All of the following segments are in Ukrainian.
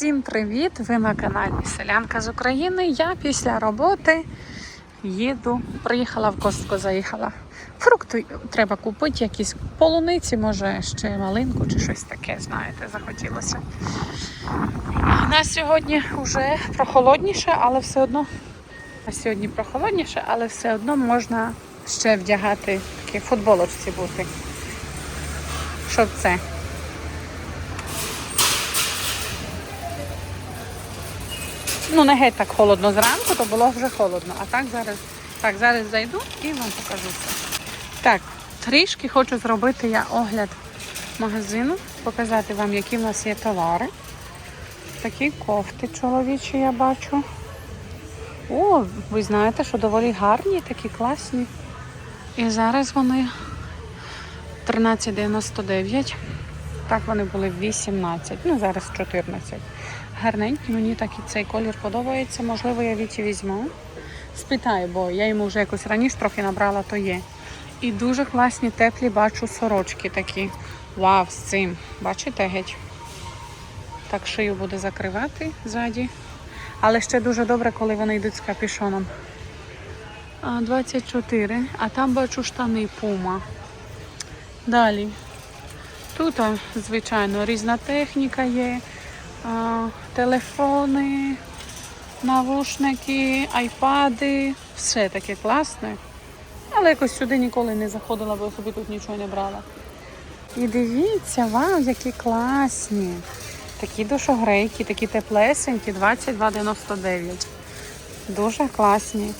Всім привіт! Ви на каналі Селянка з України. Я після роботи їду. Приїхала в костку, заїхала. Фрукти треба купити, якісь полуниці, може ще малинку чи щось таке, знаєте, захотілося. У нас сьогодні вже прохолодніше, але все одно. А сьогодні прохолодніше, але все одно можна ще вдягати такі футболочці бути. Щоб це. Ну, не геть так холодно зранку, то було вже холодно. А так зараз, так, зараз зайду і вам покажу все. Так, трішки хочу зробити я огляд магазину, показати вам, які в нас є товари. Такі кофти чоловічі я бачу. О, ви знаєте, що доволі гарні, такі класні. І зараз вони 13,99. Так вони були 18, ну зараз 14. Гарненькі, мені так і цей колір подобається. Можливо, я віті візьму. Спитаю, бо я йому вже якось раніше трохи набрала, то є. І дуже класні теплі бачу сорочки такі. Вау, з цим. Бачите геть? Так шию буде закривати ззаді. Але ще дуже добре, коли вони йдуть з капюшоном. А, 24. А там бачу штани Puma. Далі. Тут, звичайно, різна техніка є. Телефони, навушники, айпади. Все таке класне. Але якось сюди ніколи не заходила, бо собі тут нічого не брала. І дивіться, вау, які класні. Такі душогрейки, такі теплесенькі, 22,99. Дуже класні.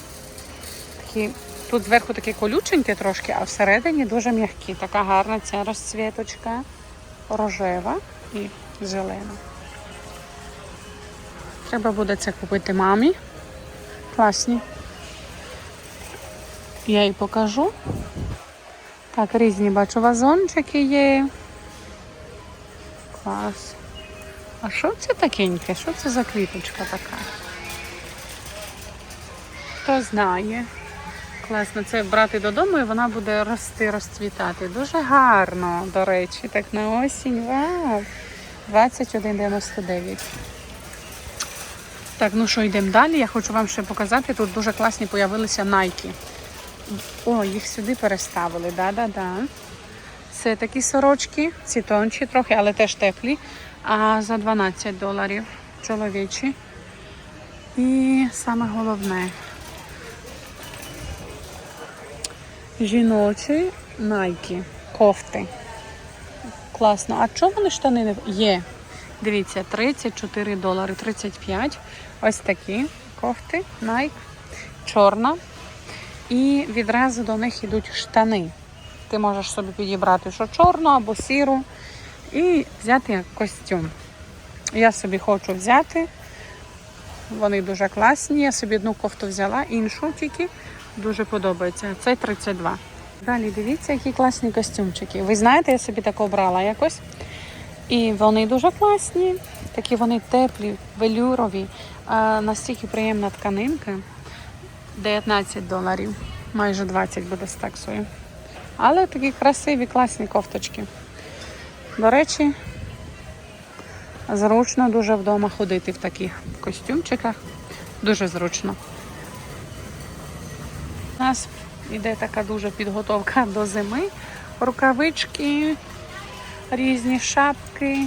Такі, тут зверху такі колюченькі трошки, а всередині дуже м'які. Така гарна ця розцвіточка. Рожева і зелена. Треба буде це купити мамі. Класні. Я їй покажу. Так, різні бачу вазончики є. Клас. А що це такеньке? Що це за квіточка така? Хто знає. Класно, це брати додому і вона буде рости, розцвітати. Дуже гарно, до речі, так на осінь. Вау! 21,99. Так, ну що, йдемо далі. Я хочу вам ще показати. Тут дуже класні появилися Nike. О, їх сюди переставили, да-да-да. Це такі сорочки, ці тонші трохи, але теж теплі. А за 12 доларів чоловічі. І саме головне. Жіночі Nike, кофти. Класно. А чого вони штани не є? Дивіться, 34 долари, 35. Ось такі кофти, Nike, чорна. І відразу до них йдуть штани. Ти можеш собі підібрати що чорну або сіру і взяти костюм. Я собі хочу взяти. Вони дуже класні. Я собі одну кофту взяла, іншу тільки дуже подобається. Це 32. Далі дивіться, які класні костюмчики. Ви знаєте, я собі так обрала якось. І вони дуже класні, такі вони теплі, велюрові, настільки приємна тканинка. 19 доларів, майже 20 буде з таксою. Але такі красиві, класні кофточки. До речі, зручно дуже вдома ходити в таких костюмчиках. Дуже зручно. У нас йде така дуже підготовка до зими. Рукавички, різні шапки.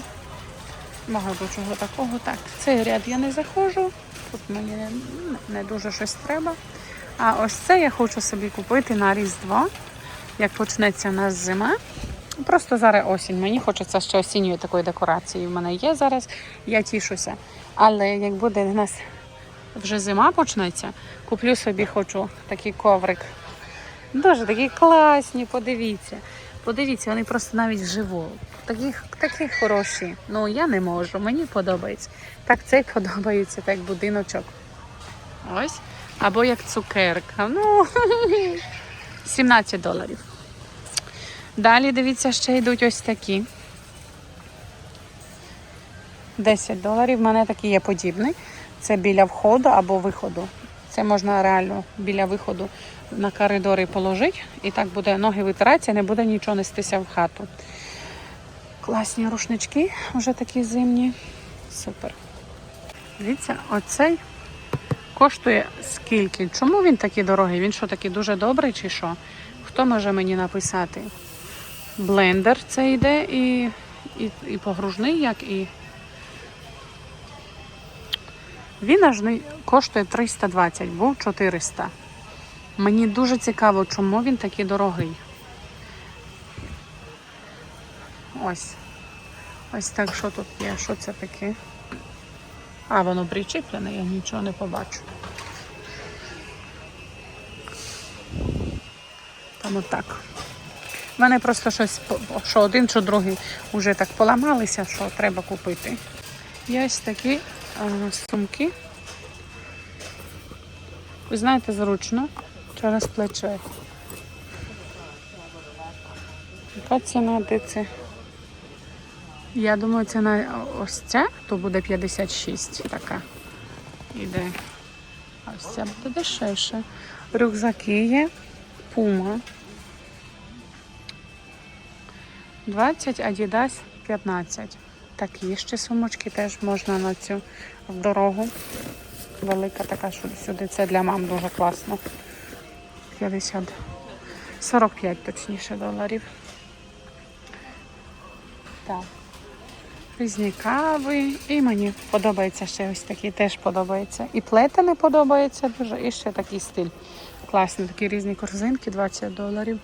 Багато чого такого. Так, цей ряд я не заходжу. Тут мені не, не дуже щось треба. А ось це я хочу собі купити на Різдво. Як почнеться у нас зима. Просто зараз осінь. Мені хочеться ще осінньої такої декорації. В мене є зараз, я тішуся. Але як буде у нас вже зима почнеться, куплю собі хочу такий коврик. Дуже такі класні, подивіться. Подивіться, вони просто навіть вживу. Такі, такі хороші. Ну я не можу, мені подобається. Так цей подобається, так будиночок. Ось. Або як цукерка. Ну 17 доларів. Далі, дивіться, ще йдуть ось такі. 10 доларів. У мене такий є подібний. Це біля входу або виходу. Це можна реально біля виходу на коридорі положити. І так буде ноги витиратися, не буде нічого нестися в хату. Класні рушнички, вже такі зимні. Супер. Дивіться, оцей коштує скільки? Чому він такий дорогий? Він що такий дуже добрий чи що? Хто може мені написати? Блендер це йде і, і, і погружний, як і. Він аж коштує 320, був 400. Мені дуже цікаво, чому він такий дорогий. Ось. Ось так, що тут є? Що це таке? А, воно причіплене, я нічого не побачу. Там отак. У мене просто щось, що один, що другий вже так поламалися, що треба купити. Є ось такі е, сумки. Ви знаєте, зручно через плече. Яка ціна де це? Я думаю, ціна ось ця, то буде 56 така. Іде. А ось ця буде дешевше. Рюкзаки є. Пума. 20, Adidas 15. Такі ще сумочки теж можна на цю в дорогу. Велика така сюди, сюди. Це для мам дуже класно. 50. 45 точніше доларів. Так. Різні кави. І мені подобається ще ось такі теж подобається. І плетене подобається дуже. І ще такий стиль. Класний, такі різні корзинки, 20 доларів.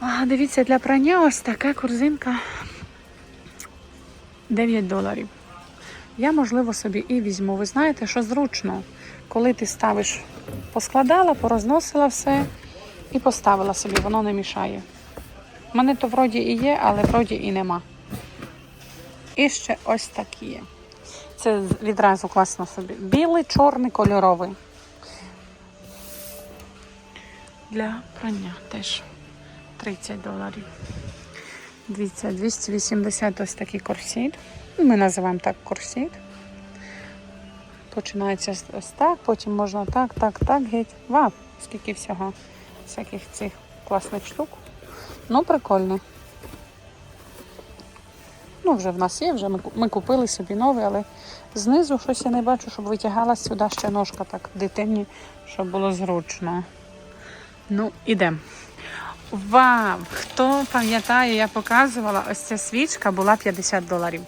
А, дивіться, для прання ось така корзинка 9 доларів. Я, можливо, собі і візьму. Ви знаєте, що зручно, коли ти ставиш, поскладала, порозносила все і поставила собі, воно не мішає. У мене то вроді і є, але вроді і нема. І ще ось такі є. Це відразу класно собі. Білий, чорний, кольоровий. Для прання теж 30 доларів. Дивіться, 280 ось такий корсет. Ну, Ми називаємо так корсет. Починається ось так, потім можна так, так, так, геть. Вау, скільки всього всяких цих класних штук. Ну, прикольно. Ну, вже в нас є, вже ми, ми купили собі новий, але знизу щось я не бачу, щоб витягала сюди ще ножка так дитині, щоб було зручно. Ну, ідемо. Вау! Хто пам'ятає, я показувала, ось ця свічка була 50 доларів.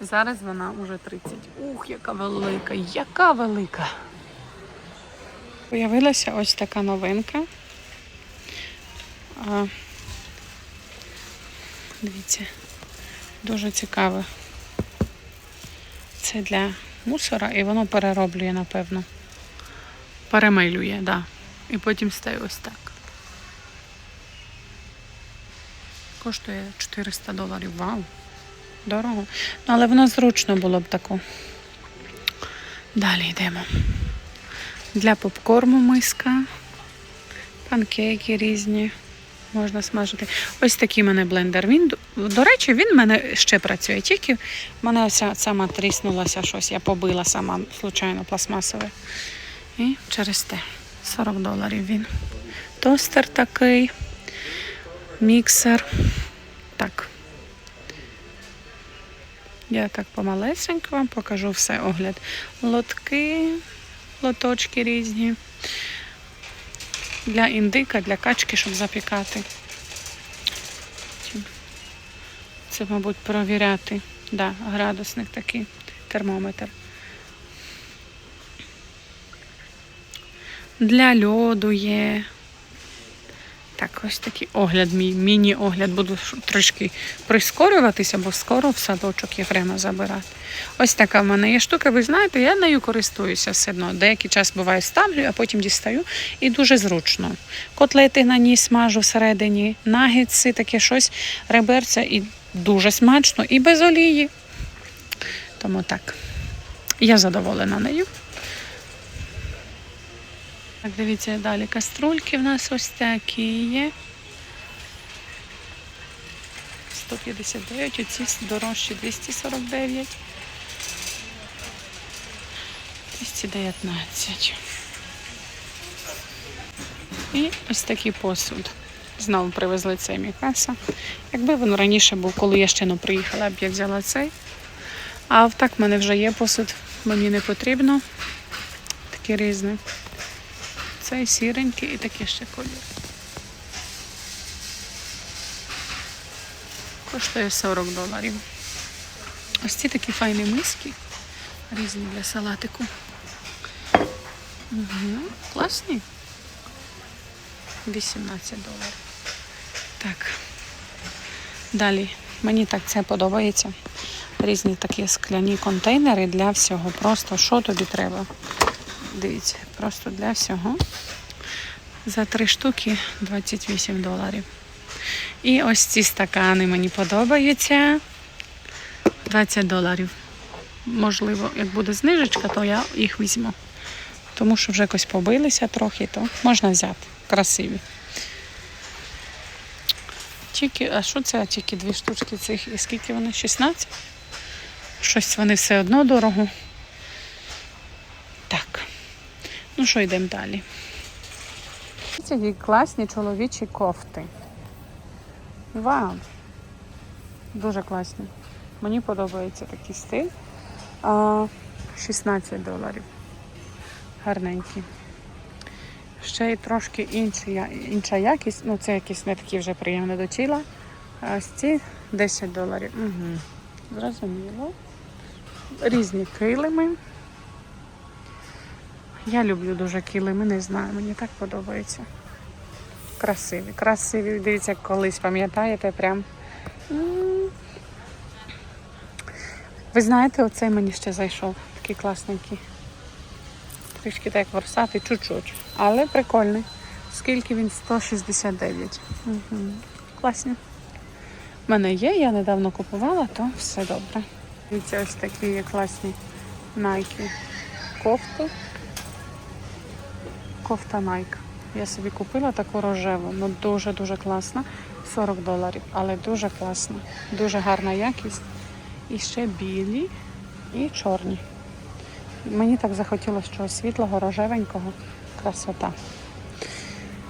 Зараз вона вже 30. Ух, яка велика, яка велика. Появилася ось така новинка. Дивіться, дуже цікаве. Це для мусора і воно перероблює, напевно. Перемилює, так. Да. І потім стає ось так. Коштує 400 доларів. Вау! Дорого. Ну, але воно зручно було б тако. Далі йдемо. Для попкорму миска, панкейки різні. Можна смажити. Ось такий в мене блендер. Він, до речі, він в мене ще працює. Тільки в мене оця сама тріснулася щось. Я побила сама, случайно, пластмасове. І через те 40 доларів він. Тостер такий, міксер. Так. Я так помалесенько вам покажу все огляд. Лотки, лоточки різні. Для індика, для качки, щоб запікати. Це, мабуть, провіряти. Да, градусник такий, термометр. Для льоду є. Так, ось такий огляд, мій міні-огляд. Буду трішки прискорюватися, бо скоро в садочок Єфрема забирати. Ось така в мене є штука. Ви знаєте, я нею користуюся все одно. Деякий час буває ставлю, а потім дістаю. І дуже зручно. Котлети на ній смажу всередині, нагетси, таке щось, реберця і дуже смачно, і без олії. Тому так. Я задоволена нею. Так, дивіться, далі каструльки в нас ось такі є. 159, оці дорожчі 249. 219. І ось такий посуд. Знову привезли цей Мікаса. Якби він раніше був, коли я ще не приїхала, б я взяла цей. А так в мене вже є посуд, мені не потрібно. Такі різні. Цей сіренький і такий ще колір. Коштує 40 доларів. Ось ці такі файні миски. Різні для салатику. Угу. Класні. 18 доларів. Так. Далі. Мені так це подобається. Різні такі скляні контейнери для всього. Просто що тобі треба. Дивіться, просто для всього. За три штуки 28 доларів. І ось ці стакани мені подобаються. 20 доларів. Можливо, як буде знижечка, то я їх візьму. Тому що вже якось побилися трохи, то можна взяти. Красиві. Тільки, а що це тільки дві штучки цих? І скільки вони? 16? Щось вони все одно дорого. Так. Ну що, йдемо далі. Які класні чоловічі кофти. Вау! Дуже класні. Мені подобається такий стиль. 16 доларів. Гарненькі. Ще й трошки інші, я- інша якість. Ну, це якісь не такі вже приємні до тіла. Ось ці 10 доларів. Угу. Зрозуміло. Різні килими. Я люблю дуже килими, не знаю, мені так подобається. Красиві, красиві. Дивіться, колись пам'ятаєте, прям. Ви знаєте, оцей мені ще зайшов. Такий класненький. Трішки так ворсатий, чуть-чуть. Але прикольний. Скільки він? 169. Угу. Класні. У мене є, я недавно купувала, то все добре. Дивіться, ось такі класні найки. Кофти. Кофта Nike. Я собі купила таку рожеву, ну дуже-дуже класна. 40 доларів, але дуже класна. Дуже гарна якість. І ще білі і чорні. Мені так захотілося чогось світлого, рожевенького. Красота.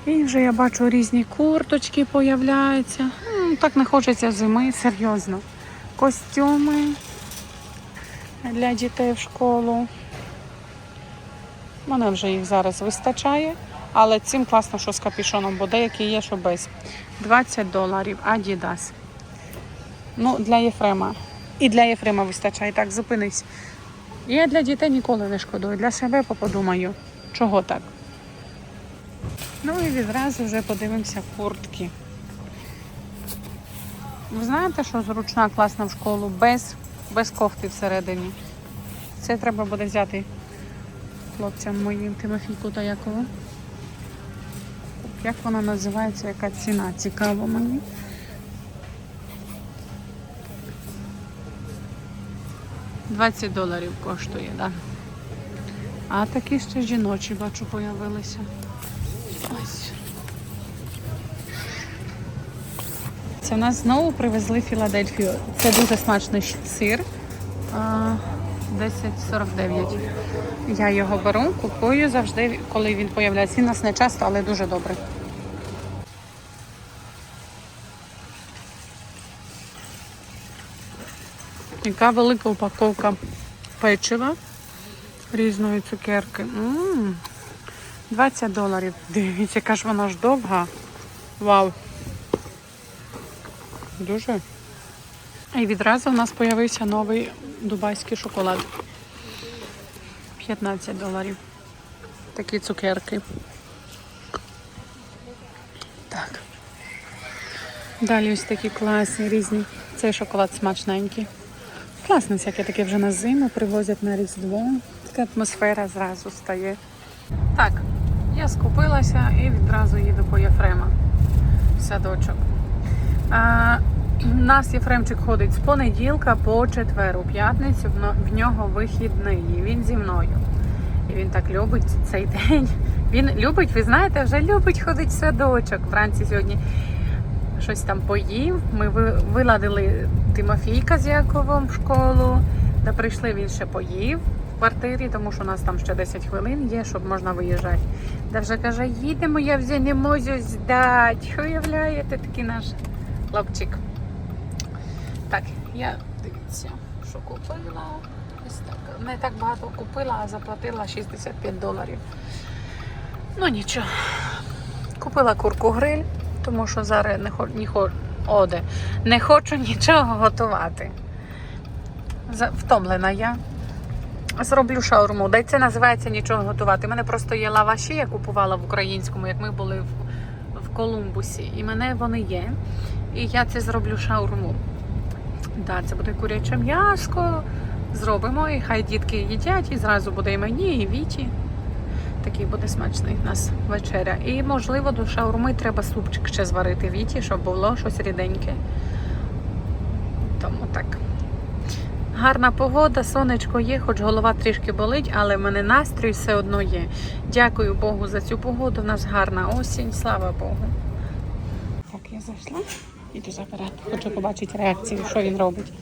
І вже я бачу різні курточки появляються. Так не хочеться зими, серйозно. Костюми для дітей в школу. Мене вже їх зараз вистачає, але цим класно, що з капішоном, бо деякі є, що без. 20 доларів Adidas. Ну, для Єфрема. І для Єфрема вистачає. Так, зупинись. Я для дітей ніколи не шкодую. Для себе подумаю, чого так. Ну і відразу вже подивимося куртки. Ви знаєте, що зручна класна в школу без, без кофти всередині. Це треба буде взяти хлопцям моїм Тимофійку та Якову. Як вона називається, яка ціна? Цікаво мені. Двадцять доларів коштує, так. Да. А такі ще жіночі, бачу, появилися. Ось. Це в нас знову привезли Філадельфію. Це дуже смачний сир. А, 10,49. Я його беру, купую завжди, коли він появляється. Він нас не часто, але дуже добре. Яка велика упаковка печива різної цукерки. М, 20 доларів. Дивіться, яка ж вона ж довга. Вау. Дуже. І відразу у нас з'явився новий дубайський шоколад. 15 доларів. Такі цукерки. Так. Далі ось такі класні різні. Цей шоколад смачненький. Класно, всяке таке вже на зиму привозять на Різдво. Така атмосфера зразу стає. Так, я скупилася і відразу їду по Єфрема садочок. А, у нас Єфремчик ходить з понеділка по четвер, у п'ятницю в нього вихідний. і Він зі мною. І він так любить цей день. Він любить, ви знаєте, вже любить ходити в садочок. Вранці сьогодні щось там поїв. Ми виладили Тимофійка з Яковом в школу. Та прийшли, він ще поїв в квартирі, тому що у нас там ще 10 хвилин є, щоб можна виїжджати. Та вже каже, їдемо, я вже не можу здати. Уявляєте, такий наш хлопчик. Так, я дивіться, що купила. Не так багато купила, а заплатила 65 доларів. Ну нічого. Купила курку гриль, тому що зараз не хочу, не хочу, оде, не хочу нічого готувати. Втомлена я. Зроблю шаурму. Дай це називається нічого готувати. У мене просто є лаваші, я купувала в українському, як ми були в, в Колумбусі. І мене вони є. І я це зроблю шаурму. Да, це буде куряче м'яско. Зробимо, і хай дітки їдять, і зразу буде і мені, і Віті. Такий буде смачний у нас вечеря. І, можливо, до шаурми треба супчик ще зварити Віті, щоб було щось ріденьке. Тому так. Гарна погода, сонечко є, хоч голова трішки болить, але в мене настрій все одно є. Дякую Богу за цю погоду. У нас гарна осінь, слава Богу. Так, я зайшла. Іду забирати. Хочу побачити реакцію, що він робить.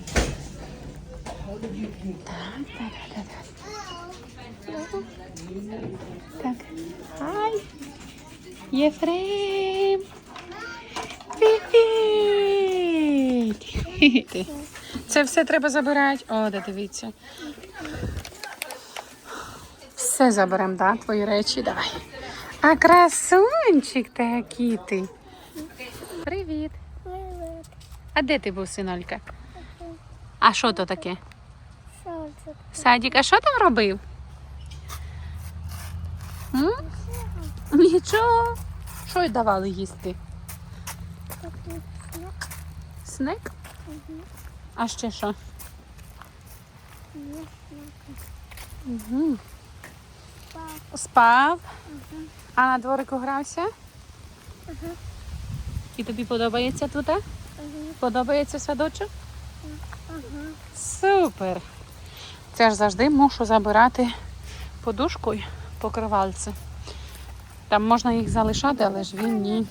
Так, так, так, так. Так. Ай. Єфрем. Привіт. Це все треба забирати. О, де дивіться. Все заберемо, да? Твої речі, давай. А красунчик такий ти. А де ти був, синолька? А що то таке? Садік, а що там робив? М? Нічого. Що й давали їсти? Снек? А ще що? Угу. Спав. А на дворику грався? І тобі подобається тут? Подобається садочок? Супер. Це ж завжди мушу забирати подушку й покривальце. Там можна їх залишати, але ж він ні.